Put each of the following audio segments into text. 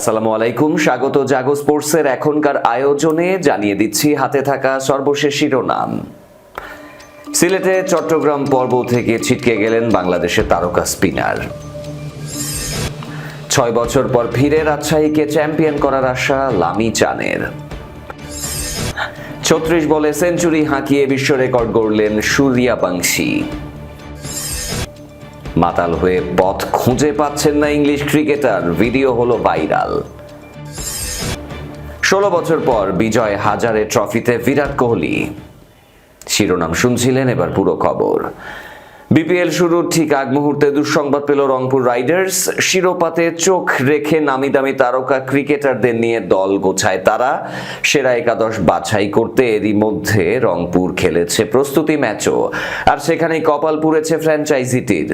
আসসালামু আলাইকুম। স্বাগত জাগো স্পোর্টসের এখনকার আয়োজনে জানিয়ে দিচ্ছি হাতে থাকা সর্বশেষ শিরোনাম। সিলেটে চট্টগ্রাম পর্ব থেকে ছিটকে গেলেন বাংলাদেশের তারকা স্পিনার। ছয় বছর পর ফিরে রাজশাহীকে চ্যাম্পিয়ন করার আশা লামি চানের। ছত্রিশ বলে সেঞ্চুরি হাঁকিয়ে বিশ্ব রেকর্ড গড়লেন সূর্যা বাংশী মাতাল হয়ে পথ খুঁজে পাচ্ছেন না ইংলিশ ক্রিকেটার। ভিডিও হলো ভাইরাল। ষোলো বছর পর বিজয় হাজারে ট্রফিতে বিরাট কোহলি। শিরোনাম শুনছিলেন এবার পুরো খবর। বিপিএল শুরুর ঠিক আগ মুহূর্তে দুঃসংবাদ পেল রংপুর রাইডার্স। শিরোপাতে চোখ রেখে নামি দামি তারকা ক্রিকেটারদের নিয়ে দল গোছায় তারা। সেরা একাদশ বাছাই করতে এরই মধ্যে রংপুর খেলেছে প্রস্তুতি ম্যাচও। আর সেখানেই কপাল পুড়েছে ফ্র্যাঞ্চাইজিটির।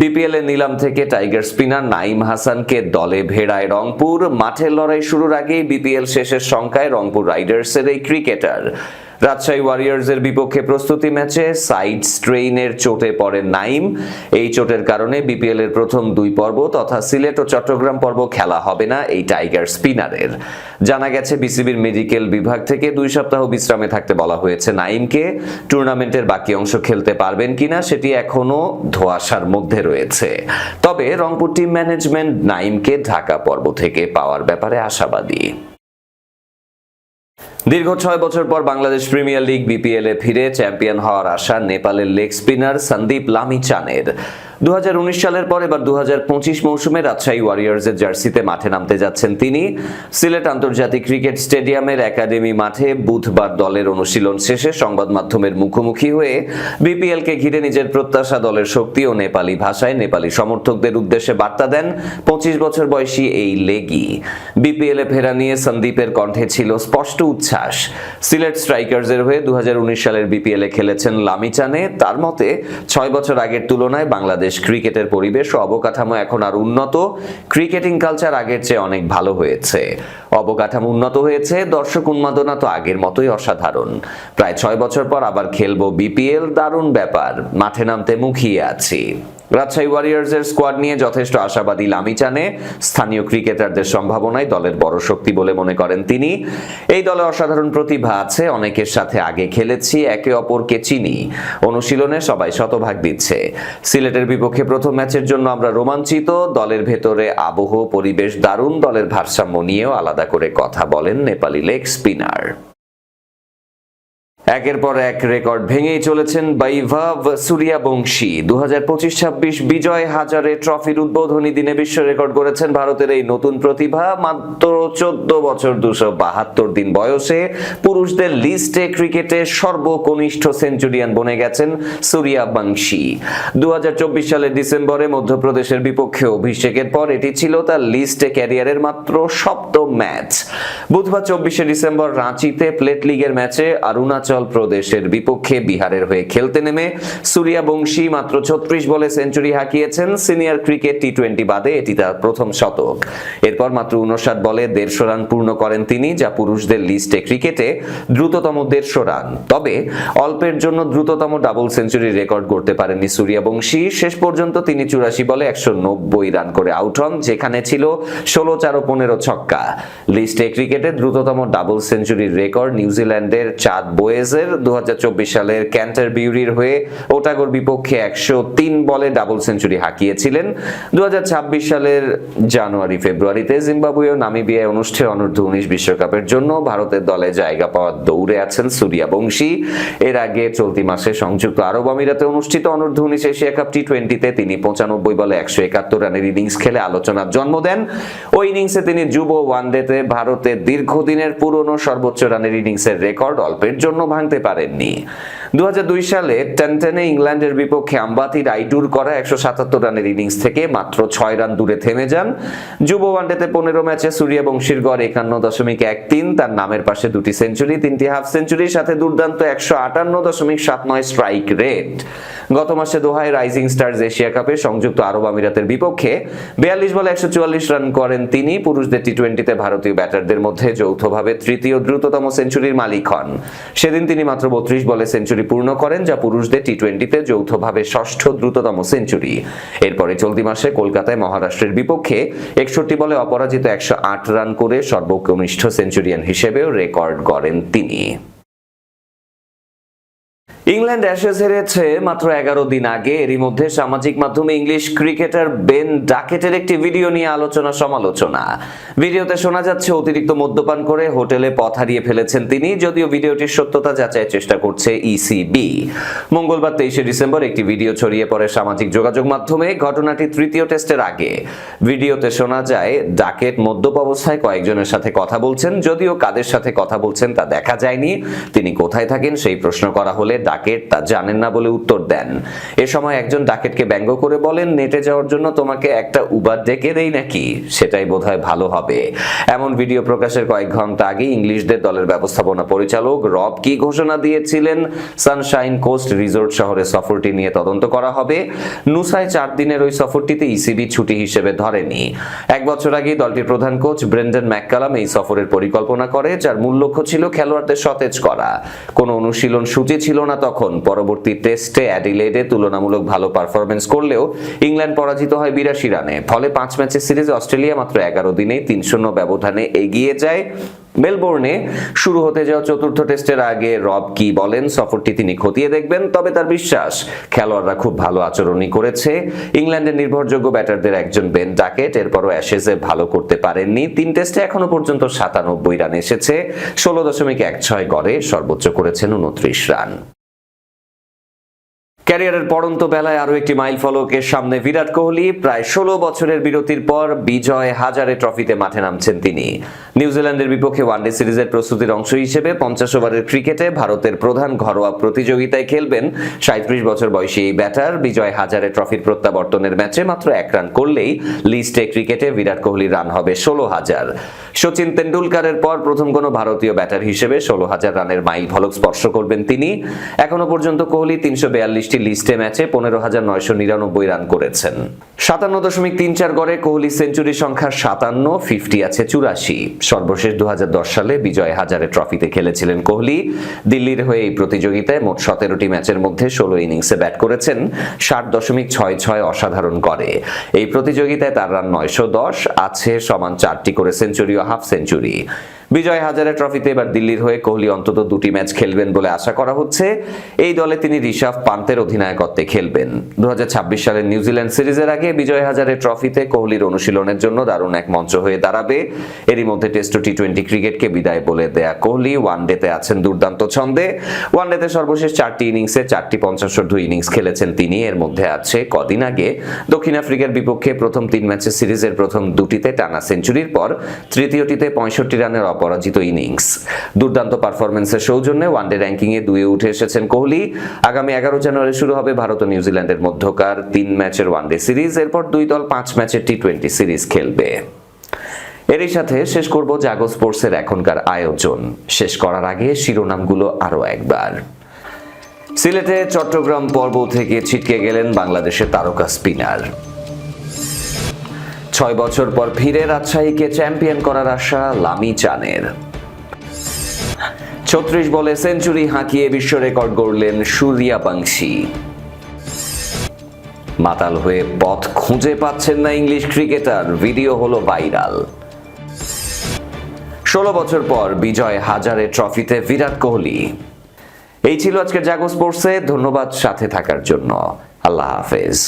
বিপিএল এর নিলাম থেকে টাইগার স্পিনার নাইম হাসানকে দলে ভেড়ায় রংপুর। মাঠের লড়াই শুরুর আগেই বিপিএল শেষের সংখ্যায় রংপুর রাইডার্সের এই ক্রিকেটার। রাজশাহী ওয়ারিয়ার্সের বিপক্ষে প্রস্তুতি ম্যাচে সাইড স্ট্রেইনের চোটে পড়ে নাইম। এই চোটের কারণে বিপিএল এর প্রথম দুই পর্ব তথা সিলেট ও চট্টগ্রাম পর্ব খেলা হবে না এই টাইগার স্পিনারের। জানা গেছে, বিসিবির মেডিকেল বিভাগ থেকে দুই সপ্তাহ বিশ্রামে থাকতে বলা হয়েছে নাইমকে। টুর্নামেন্টের বাকি অংশ খেলতে পারবেন কিনা সেটি এখনও ধোয়াশার মধ্যে রয়েছে। তবে রংপুর টিম ম্যানেজমেন্ট নাইমকে ঢাকা পর্ব থেকে পাওয়ার ব্যাপারে আশাবাদী। দীর্ঘ ছয় বছর পর বাংলাদেশ প্রিমিয়ার লিগ বিপিএল এ ফিরে চ্যাম্পিয়ন হওয়ার আশা নেপালের লেগ স্পিনার সন্দীপ লামিচানের। দু হাজার উনিশ সালের পর এবার দু হাজার পঁচিশ মৌসুমে রাজশাহী ওয়ারিয়ার্সের জার্সিতে মাঠে নামতে যাচ্ছেন তিনি। সিলেট আন্তর্জাতিক ক্রিকেট স্টেডিয়ামের একাডেমি মাঠে বুধবার দলের অনুশীলন শেষে সংবাদ মাধ্যমের মুখোমুখি হয়ে বিপিএল কে ঘিরে নিজের প্রত্যাশা দলের শক্তি ও নেপালি ভাষায় নেপালি সমর্থকদের উদ্দেশ্যে বার্তা দেন পঁচিশ বছর বয়সী এই লেগি। বিপিএল ফেরা নিয়ে সন্দীপের কণ্ঠে ছিল স্পষ্ট উচ্ছ্বাস। সিলেট স্ট্রাইকার্সের হয়ে দু হাজার উনিশ সালের বিপিএল খেলেছেন লামিচানে। তার মতে, ছয় বছর আগের তুলনায় বাংলাদেশ ক্রিকেটের পরিবেশ ও অবকাঠামো এখন আর উন্নত। ক্রিকেটিং কালচার আগের চেয়ে অনেক ভালো হয়েছে। অবকাঠামো উন্নত হয়েছে, দর্শক উন্মাদনা তো আগের মতোই অসাধারণ। প্রায় ছয় বছর পর আবার খেলব বিপিএল, দারুণ ব্যাপার। মাঠে নামতে মুখিয়ে আছি। রাজশাহী ওয়ারিয়ার্সের স্কোয়াড নিয়ে যথেষ্ট আশাবাদী লামিচানে। স্থানীয় ক্রিকেটারদের সম্ভাবনায় দলের বড় শক্তি বলে মনে করেন তিনি। এই দলে অসাধারণ প্রতিভা আছে, অনেকের সাথে আগে খেলেছি, একে অপরকে চিনি। অনুশীলনে সবাই শতভাগ দিচ্ছে। সিলেটের বিপক্ষে প্রথম ম্যাচের জন্য আমরা রোমাঞ্চিত। দলের ভেতরে আবহ, পরিবেশ দারুণ, দলের ভারসাম্য নিয়েও আলাদা করে কথা বলেন নেপালি লেগ স্পিনার। একের পর এক রেকর্ড ভেঙেই চলেছেন বৈভব সূর্যবংশী। দু হাজার পঁচিশ ছাব্বিশ বিজয় হাজারে ট্রফির উদ্বোধনী দিনে বিশ্ব রেকর্ড করেছেন ভারতের এই নতুন প্রতিভা। মাত্র চোদ্দ বছর দুশো বাহাত্তর দিন বয়সে পুরুষদের লিস্টে ক্রিকেটে সর্বকনিষ্ঠ সেঞ্চুরিয়ান বনে গেছেন সূর্যবংশী। দু হাজার চব্বিশ সালের ডিসেম্বরে মধ্যপ্রদেশের বিপক্ষে অভিষেকের পর এটি ছিল তার লিস্টে ক্যারিয়ারের মাত্র সপ্তম ম্যাচ। বুধবার চব্বিশে ডিসেম্বর রাঁচিতে প্লেট লিগের ম্যাচে অরুণাচল প্রদেশের বিপক্ষে বিহারের হয়ে খেলতে নেমে সূর্যবংশী মাত্র ছত্রিশ বলে সেঞ্চুরি হাঁকিয়েছেন সিনিয়র ক্রিকেট টি টোয়েন্টি বাদে। এটি তার প্রথম শতক। এরপর মাত্র উনষাট বলে দেড়শো রান পূর্ণ করেন তিনি, যা পুরুষদের লিস্টে ক্রিকেটে দ্রুততম দেড়শো রান। তবে অল্পের জন্য দ্রুততম ডাবল সেঞ্চুরি রেকর্ড করতে পারেননি সূর্যবংশী। শেষ পর্যন্ত তিনি চুরাশি বলে একশো নব্বই রান করে আউট হন, যেখানে ছিল ষোলো চারো পনেরো ছক্কা। লিস্টে ক্রিকেটে দ্রুততম ডাবল সেঞ্চুরির রেকর্ড নিউজিল্যান্ডের চাঁদ বোয়েজের দু সালের ক্যান্টার বিউরির হয়ে ওটাগোর বিপক্ষে একশো তিন বলে ডাবল সেঞ্চুরি হাঁকিয়েছিলেন। দু সালের জানুয়ারি, ফেব্রুয়ারিতে জিম্বাবুয়ে ও নামিবিয়ায় অনুষ্ঠেয় অনূর্ধ্ব উনিশ বিশ্বকাপের জন্য ভারতের দলে জায়গা পাওয়ার দৌড়ে আছেন সূর্যবংশী এর আগে চলতি মাসে সংযুক্ত আরব আমিরাতে অনুষ্ঠিত অনূর্ধ্ব উনিশ এশিয়া কাপ টি টোয়েন্টিতে তিনি পঁচানব্বই বলে একশো একাত্তর রানের ইনিংস খেলে আলোচনার জন্ম দেন। ওই ইনিংসে তিনি যুব ওয়ানডেতে ভারতের দীর্ঘদিনের পুরনো সর্বোচ্চ রানের ইনিংসের রেকর্ড অল্পের জন্য ভাঙতে পারেননি। দু সালে টেনটেনে ইংল্যান্ডের বিপক্ষে আম্বাতি রাইডুর করা একশো সাতাত্তর রানের ইনিংস থেকে মাত্র ছয় রান দূরে থেমে যান। যুব ওয়ানডেতে পনেরো ম্যাচে সূর্যবংশীর গড় একান্ন দশমিক এক তিন, তার নামের পাশে দুটি সেঞ্চুরি, তিনটি হাফ সেঞ্চুরির সাথে দুর্দান্ত একশো আটান্ন দশমিক সাত নয় স্ট্রাইক রেট। গত মাসে দোহায় রাইজিং স্টার্স এশিয়া কাপে সংযুক্ত আরব আমিরাতের বিপক্ষে বিয়াল্লিশ বলে একশো চুয়াল্লিশ রান করেন তিনি। পুরুষদের টি টোয়েন্টিতে ভারতীয় ব্যাটারদের মধ্যে যৌথভাবে তৃতীয় দ্রুততম সেঞ্চুরির মালিক হন। সেদিন তিনি মাত্র বত্রিশ বলে সেঞ্চুরি পূর্ণ করেন, যা পুরুষদের টি টোয়েন্টিতে যৌথভাবে ষষ্ঠ দ্রুততম সেঞ্চুরি। এরপরে চলতি মাসে কলকাতায় মহারাষ্ট্রের বিপক্ষে একষট্টি বলে অপরাজিত একশো আট রান করে সর্বকনিষ্ঠ সেঞ্চুরিয়ান হিসেবেও রেকর্ড গড়েন তিনি। ইংল্যান্ড অ্যাশেজ হেরেছে মাত্র এগারো দিন আগে। এরই মধ্যে সামাজিক মাধ্যমে ইংলিশ ক্রিকেটার বেন ডাকেটের একটি ভিডিও নিয়ে আলোচনা সমালোচনা। ভিডিওতে শোনা যাচ্ছে, অতিরিক্ত মদ্যপান করে হোটেলে পথ হারিয়ে ফেলেছেন তিনি, যদিও ভিডিওটির সত্যতা যাচাইয়ের চেষ্টা করছে ইসিবি মঙ্গলবার তেইশে ডিসেম্বর একটি ভিডিও ছড়িয়ে পড়ে সামাজিক যোগাযোগ মাধ্যমে, ঘটনাটি তৃতীয় টেস্টের আগে। ভিডিওতে শোনা যায়, ডাকেট মদ্যপ অবস্থায় কয়েকজনের সাথে কথা বলছেন, যদিও কাদের সাথে কথা বলছেন তা দেখা যায়নি। তিনি কোথায় থাকেন সেই প্রশ্ন করা হলে ডাকেট তা জানেন না বলে উত্তর দেন। এ সময় একজন ডাকেটকে ব্যঙ্গ করে বলেন, নেটে যাওয়ার জন্য তোমাকে একটা উবার ডেকে দেই নাকি? সেটাই বোধহয় ভালো হবে। এমন ভিডিও প্রকাশের কয়েক ঘণ্টা আগে ইংলিশদের দলের ব্যবস্থাপনা পরিচালক রব কি ঘোষণা দিয়েছিলেন? সানশাইন কোস্ট রিসোর্ট শহরে সফরটি নিয়ে তদন্ত করা হবে। নুসায় চার দিনের ওই সফরটিতে ইসিবি ছুটি হিসেবে ধরেনি। এক বছর আগে দলটির প্রধান কোচ ব্রেন্ডন ম্যাককালাম এই সফরের পরিকল্পনা করে, যার মূল লক্ষ্য ছিল খেলোয়াড়দের সতেজ করা। কোনো অনুশীলন সূচি ছিল না তখন পরবর্তী টেস্টে অ্যাডিলেডে তুলনামূলক ভালো পারফরমেন্স করলেও ইংল্যান্ড পরাজিত হয় বিরাশি রানে। ফলে পাঁচ ম্যাচের সিরিজে অস্ট্রেলিয়া মাত্র এগারো দিনে তিন শূন্য ব্যবধানে এগিয়ে যায়। মেলবোর্নে শুরু হতে যাওয়া চতুর্থ টেস্টের আগে রব কি বলেন, সফরটি তিনি খতিয়ে দেখবেন, তবে তার বিশ্বাস, খেলোয়াড়রা খুব ভালো আচরণই করেছে। ইংল্যান্ডের নির্ভরযোগ্য ব্যাটারদের একজন বেন ডাকেট, এরপরও অ্যাশেজে ভালো করতে পারেননি। তিন টেস্টে এখনও পর্যন্ত সাতানব্বই রান এসেছে, ষোলো দশমিক এক ছয় গড়ে সর্বোচ্চ করেছেন উনত্রিশ রান। ক্যারিয়ারের পড়ন্ত বেলায় আরও একটি মাইল ফলকের সামনে বিরাট কোহলি। প্রায় ষোলো বছরের বিরতির পর বিজয় হাজারে ট্রফিতে মাঠে নামছেন তিনি। নিউজিল্যান্ডের বিপক্ষে ওয়ানডে সিরিজের প্রস্তুতির অংশ হিসেবে পঞ্চাশ ওভারের ক্রিকেটে ভারতের প্রধান ঘরোয়া প্রতিযোগিতায় খেলবেন সাঁত্রিশ বছর বয়সী এই ব্যাটার। বিজয় হাজারে ট্রফির প্রত্যাবর্তনের ম্যাচে মাত্র এক রান করলেই লিস্টে ক্রিকেটে বিরাট কোহলির রান হবে ষোলো হাজার। সচিন তেন্ডুলকারের পর প্রথম কোনো ভারতীয় ব্যাটার হিসেবে ষোলো হাজার রানের মাইল ফলক স্পর্শ করবেন তিনি। এখনও পর্যন্ত কোহলি তিনশো বিয়াল্লিশটি লিস্টে ম্যাচে পনেরো হাজার নয়শো নিরানব্বই রান করেছেন। সাতান্ন দশমিক তিন চার গড়ে কোহলি সেঞ্চুরি সংখ্যা সাতান্ন, ফিফটি আছে চুরাশি। সর্বশেষ দু সালে বিজয় হাজারে ট্রফিতে খেলেছিলেন কোহলি। দিল্লির হয়ে এই প্রতিযোগিতায় মোট সতেরোটি ম্যাচের মধ্যে ষোলো ইনিংসে ব্যাট করেছেন, ষাট দশমিক ছয় ছয় অসাধারণ করে এই প্রতিযোগিতায় তার রান নয়শো দশ, আছে সমান চারটি করে সেঞ্চুরি ও হাফ সেঞ্চুরি। বিজয় হাজারে ট্রফিতে এবার দিল্লির হয়ে কোহলি অন্তত দুটি ম্যাচ খেলবেন বলে আশা করা হচ্ছে। এই দলে তিনি ঋষভ পান্তের অধিনায়কত্বে খেলবেন। দুহাজার ছাব্বিশ সালের নিউজিল্যান্ড সিরিজের আগে বিজয় হাজারে ট্রফিতে কোহলির অনুশীলনের জন্য দারুণ এক মঞ্চ হয়ে দাঁড়াবে। এরই মধ্যে টেস্ট টি টোয়েন্টি ক্রিকেটকে বিদায় বলে দেয়া কোহলি ওয়ানডেতে আছেন দুর্দান্ত ছন্দে। ওয়ানডেতে সর্বশেষ চারটি ইনিংসে চারটি পঞ্চাশোর্ধ ইনিংস খেলেছেন তিনি। এর মধ্যে আছে কদিন আগে দক্ষিণ আফ্রিকার বিপক্ষে প্রথম তিন ম্যাচের সিরিজের প্রথম দুটিতে টানা সেঞ্চুরির পর তৃতীয়টিতে পঁয়ষট্টি রানের অপরাজিত ইনিংস দুর্দান্ত পারফরমেন্সের সৌজন্যে ওয়ানডে র্যাঙ্কিংয়ে দুয়ে উঠে এসেছেন কোহলি। আগামী এগারো জানুয়ারি শুরু হবে ভারত ও নিউজিল্যান্ডের মধ্যকার তিন ম্যাচের ওয়ানডে সিরিজ এরপর দুই দল পাঁচ ম্যাচের টি টোয়েন্টি সিরিজ খেলবে। এরই সাথে শেষ করব জাগো স্পোর্টসের এখনকার আয়োজন। শেষ করার আগে শিরোনামগুলো আরও একবার। সিলেটে চট্টগ্রাম পর্ব থেকে ছিটকে গেলেন বাংলাদেশের তারকা স্পিনার। ছয় বছর পর ফিরে রাজশাহীকে চ্যাম্পিয়ন করার আশা লামি চানের। ছত্রিশ বলে সেঞ্চুরি হাঁকিয়ে বিশ্ব রেকর্ড গড়লেন সূর্যা বাংশী মাতাল হয়ে পথ খুঁজে পাচ্ছেন না ইংলিশ ক্রিকেটার, ভিডিও হলো ভাইরাল। ষোলো বছর পর বিজয় হাজারে ট্রফিতে বিরাট কোহলি। এই ছিল আজকের জাগো স্পোর্টসে, ধন্যবাদ সাথে থাকার জন্য। আল্লাহ হাফেজ।